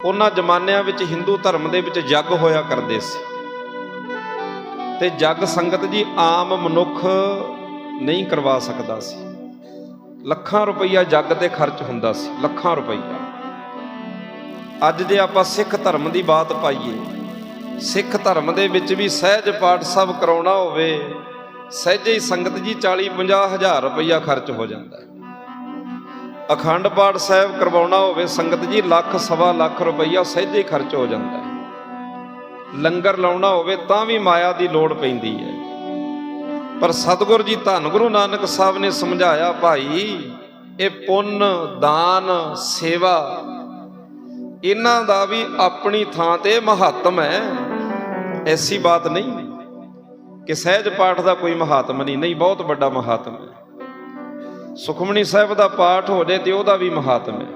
ਉਹਨਾਂ ਜ਼ਮਾਨਿਆਂ ਵਿੱਚ ਹਿੰਦੂ ਧਰਮ ਦੇ ਵਿੱਚ ਜੱਗ ਹੋਇਆ ਕਰਦੇ ਸੀ। ਤੇ ਜੱਗ ਸੰਗਤ ਜੀ ਆਮ ਮਨੁੱਖ ਨਹੀਂ ਕਰਵਾ ਸਕਦਾ ਸੀ। ਲੱਖਾਂ ਰੁਪਈਆ ਜੱਗ ਤੇ ਖਰਚ ਹੁੰਦਾ ਸੀ, ਲੱਖਾਂ ਰੁਪਈਆ। ਅੱਜ ਜੇ ਆਪਾਂ ਸਿੱਖ ਧਰਮ ਦੀ ਬਾਤ ਪਾਈਏ, ਸਿੱਖ ਧਰਮ ਦੇ ਵਿੱਚ ਵੀ ਸਹਿਜ ਪਾਠ ਸਭ ਕਰਾਉਣਾ ਹੋਵੇ, ਸਹਿਜੇ ਹੀ ਸੰਗਤ ਜੀ 40 50 ਹਜ਼ਾਰ ਰੁਪਈਆ ਖਰਚ ਹੋ ਜਾਂਦਾ ਹੈ। ਅਖੰਡ ਪਾਠ ਸਾਹਿਬ ਕਰਵਾਉਣਾ ਹੋਵੇ, ਸੰਗਤ ਜੀ, ਲੱਖ ਸਵਾ ਲੱਖ ਰੁਪਈਆ ਸਹਿਜੇ ਹੀ ਖਰਚ ਹੋ ਜਾਂਦਾ ਹੈ। ਲੰਗਰ ਲਾਉਣਾ ਹੋਵੇ ਤਾਂ ਵੀ ਮਾਇਆ ਦੀ ਲੋੜ ਪੈਂਦੀ ਹੈ। ਪਰ ਸਤਿਗੁਰ ਜੀ, ਧੰਨ ਗੁਰੂ ਨਾਨਕ ਸਾਹਿਬ ਨੇ ਸਮਝਾਇਆ, ਭਾਈ, ਇਹ ਪੁੰਨ, ਦਾਨ, ਸੇਵਾ, ਇਹਨਾਂ ਦਾ ਵੀ ਆਪਣੀ ਥਾਂ ਤੇ ਮਹੱਤਮ ਹੈ। ਐਸੀ ਬਾਤ ਨਹੀਂ ਕਿ ਸਹਿਜ ਪਾਠ ਦਾ ਕੋਈ ਮਹੱਤਮ ਨਹੀਂ ਨਹੀਂ, ਬਹੁਤ ਵੱਡਾ ਮਹੱਤਮ ਹੈ। ਸੁਖਮਨੀ ਸਾਹਿਬ ਦਾ ਪਾਠ ਹੋ ਜਾਏ ਤੇ ਉਹਦਾ ਵੀ ਮਹੱਤਮ ਹੈ।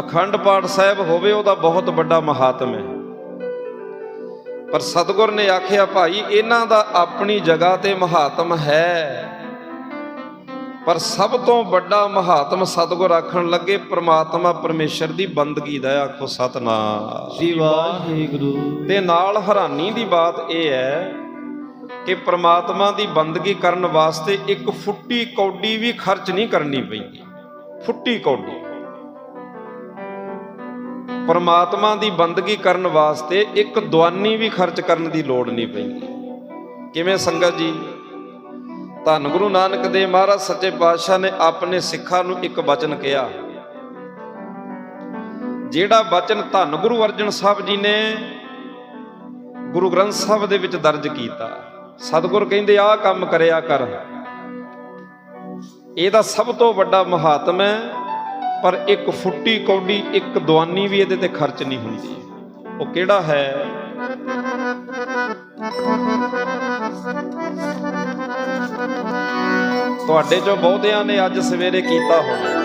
ਅਖੰਡ ਪਾਠ ਸਾਹਿਬ ਹੋਵੇ ਉਹਦਾ ਬਹੁਤ ਵੱਡਾ ਮਹੱਤਮ ਹੈ। ਪਰ ਸਤਿਗੁਰ ਨੇ ਆਖਿਆ ਭਾਈ ਇਹਨਾਂ ਦਾ ਆਪਣੀ ਜਗ੍ਹਾ ਤੇ ਮਹੱਤਮ ਹੈ। ਪਰ ਸਭ ਤੋਂ ਵੱਡਾ ਮਹੱਤਮ ਸਤਿਗੁਰ ਆਖਣ ਲੱਗੇ ਪ੍ਰਮਾਤਮਾ ਪਰਮੇਸ਼ਰ ਦੀ ਬੰਦਗੀ ਦਾ ਆਖੋ ਸਤਨਾਮ। ਸ੍ਰੀ ਵਾਹਿਗੁਰੂ। ਤੇ ਨਾਲ ਹੈਰਾਨੀ ਦੀ ਬਾਤ ਇਹ ਹੈ ਕਿ ਪ੍ਰਮਾਤਮਾ ਦੀ ਬੰਦਗੀ ਕਰਨ ਵਾਸਤੇ ਇੱਕ ਫੁੱਟੀ ਕੌਡੀ ਵੀ ਖਰਚ ਨਹੀਂ ਕਰਨੀ ਪੈਂਦੀ। ਫੁੱਟੀ ਕੌਡੀ। ਪਰਮਾਤਮਾ ਦੀ ਬੰਦਗੀ ਕਰਨ ਵਾਸਤੇ ਇੱਕ ਦਵਾਨੀ ਵੀ ਖਰਚ ਕਰਨ ਦੀ ਲੋੜ ਨਹੀਂ ਪੈਂਦੀ। ਕਿਵੇਂ ਸੰਗਤ ਜੀ? ਧੰਨ ਗੁਰੂ ਨਾਨਕ ਦੇਵ ਮਹਾਰਾਜ, ਸੱਚੇ ਪਾਤਸ਼ਾਹ ਨੇ ਆਪਣੇ ਸਿੱਖਾਂ ਨੂੰ ਇੱਕ ਬਚਨ ਕਿਹਾ। ਜਿਹੜਾ ਬਚਨ ਧੰਨ ਗੁਰੂ ਅਰਜਨ ਸਾਹਿਬ ਜੀ ਨੇ ਗੁਰੂ ਗ੍ਰੰਥ ਸਾਹਿਬ ਦੇ ਵਿੱਚ ਦਰਜ ਕੀਤਾ। ਸਤਿਗੁਰ ਕਹਿੰਦੇ, ਆਹ ਕੰਮ ਕਰਿਆ ਕਰ। ਇਹਦਾ ਸਭ ਤੋਂ ਵੱਡਾ ਮਹਾਤਮ ਹੈ, ਪਰ ਇੱਕ ਫੁੱਟੀ ਕੌਡੀ, ਇੱਕ ਦਵਾਨੀ ਵੀ ਇਹਦੇ ਤੇ ਖਰਚ ਨਹੀਂ ਹੁੰਦੀ। ਉਹ ਕਿਹੜਾ ਹੈ? ਤੁਹਾਡੇ ਚੋਂ ਬਹੁਤਿਆਂ ਨੇ ਅੱਜ ਸਵੇਰੇ ਕੀਤਾ ਹੋਣਾ।